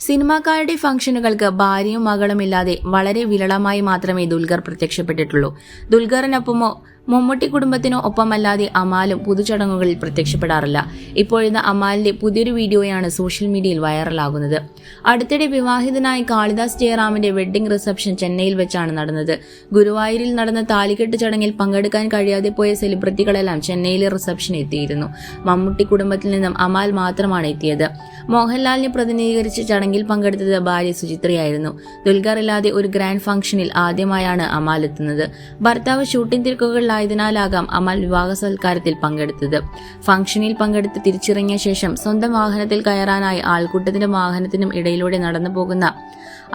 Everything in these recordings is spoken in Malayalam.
സിനിമാക്കാരുടെ ഫംഗ്ഷനുകൾക്ക് ഭാര്യയും മകളും ഇല്ലാതെ വളരെ വിരളമായി മാത്രമേ ദുൽഖർ പ്രത്യക്ഷപ്പെട്ടിട്ടുള്ളൂ. ദുൽഖറിനൊപ്പമോ മമ്മൂട്ടി കുടുംബത്തിനോ ഒപ്പമല്ലാതെ അമാലും പുതുചടങ്ങുകളിൽ പ്രത്യക്ഷപ്പെടാറില്ല. ഇപ്പോഴിന്ന് അമാലിന്റെ പുതിയൊരു വീഡിയോയാണ് സോഷ്യൽ മീഡിയയിൽ വൈറലാകുന്നത്. അടുത്തിടെ വിവാഹിതനായ കാളിദാസ് ജയറാമിന്റെ വെഡ്ഡിംഗ് റിസപ്ഷൻ ചെന്നൈയിൽ വെച്ചാണ് നടന്നത്. ഗുരുവായൂരിൽ നടന്ന താലികെട്ട് ചടങ്ങിൽ പങ്കെടുക്കാൻ കഴിയാതെ പോയ സെലിബ്രിറ്റികളെല്ലാം ചെന്നൈയിലെ റിസപ്ഷൻ എത്തിയിരുന്നു. മമ്മൂട്ടി കുടുംബത്തിൽ നിന്നും അമാൽ മാത്രമാണ് എത്തിയത്. മോഹൻലാലിനെ പ്രതിനിധീകരിച്ച് ചടങ്ങിൽ പങ്കെടുത്തത് ഭാര്യ സുചിത്രയായിരുന്നു. ദുൽഖർ ഇല്ലാതെ ഒരു ഗ്രാൻഡ് ഫംഗ്ഷനിൽ ആദ്യമായാണ് അമാൽ എത്തുന്നത്. ഭർത്താവ് ഷൂട്ടിംഗ് തിരക്കുകളിലായതിനാലാകാം അമൽ വിവാഹ സൽക്കാരത്തിൽ പങ്കെടുത്തത്. ഫംഗ്ഷനിൽ പങ്കെടുത്ത് തിരിച്ചിറങ്ങിയ ശേഷം സ്വന്തം വാഹനത്തിൽ കയറാനായി ആൾക്കൂട്ടത്തിനും വാഹനത്തിനും ഇടയിലൂടെ നടന്നു പോകുന്ന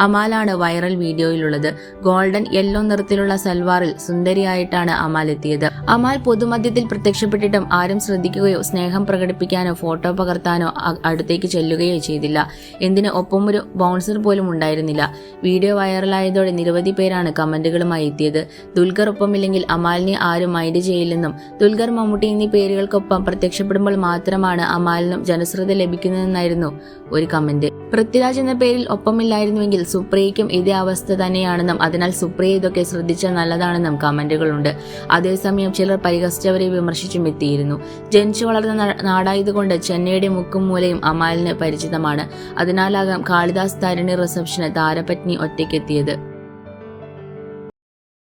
അമാലാണ് വൈറൽ വീഡിയോയിലുള്ളത്. ഗോൾഡൻ യെല്ലോ നിറത്തിലുള്ള സൽവാറിൽ സുന്ദരിയായിട്ടാണ് അമാൽ എത്തിയത്. അമാൽ പൊതുമധ്യത്തിൽ പ്രത്യക്ഷപ്പെട്ടിട്ടും ആരും ശ്രദ്ധിക്കുകയോ സ്നേഹം പ്രകടിപ്പിക്കാനോ ഫോട്ടോ പകർത്താനോ അടുത്തേക്ക് ചെല്ലുകയോ ചെയ്തില്ല. എന്തിന് ഒപ്പം ഒരു ബൗൺസർ പോലും ഉണ്ടായിരുന്നില്ല. വീഡിയോ വൈറലായതോടെ നിരവധി പേരാണ് കമന്റുകളുമായി എത്തിയത്. ദുൽഖർ ഒപ്പമില്ലെങ്കിൽ അമാലിനെ ആരും മൈൻഡ് ചെയ്യില്ലെന്നും ദുൽഖർ മമ്മൂട്ടി എന്നീ പേരുകൾക്കൊപ്പം പ്രത്യക്ഷപ്പെടുമ്പോൾ മാത്രമാണ് അമാലിനും ജനശ്രദ്ധ ലഭിക്കുന്നതെന്നായിരുന്നു ഒരു കമന്റ്. പൃഥ്വിരാജ് എന്ന പേരിൽ ഒപ്പമില്ലായിരുന്നുവെങ്കിൽ സുപ്രിയയ്ക്കും ഇതേ അവസ്ഥ തന്നെയാണെന്നും അതിനാൽ സുപ്രിയ ഇതൊക്കെ ശ്രദ്ധിച്ചാൽ നല്ലതാണെന്നും കമന്റുകളുണ്ട്. അതേസമയം ചിലർ പരിഹസിച്ചവരെ വിമർശിച്ചും എത്തിയിരുന്നു. ജനിച്ചു വളർന്ന നാടായതുകൊണ്ട് ചെന്നൈയുടെ മുക്കും മൂലയും അമാലിന് പരിചിതമാണ്. അതിനാലാകാം കാളിദാസ് താരിണി റിസപ്ഷന് താരപത്നി ഒറ്റയ്ക്കെത്തിയത്.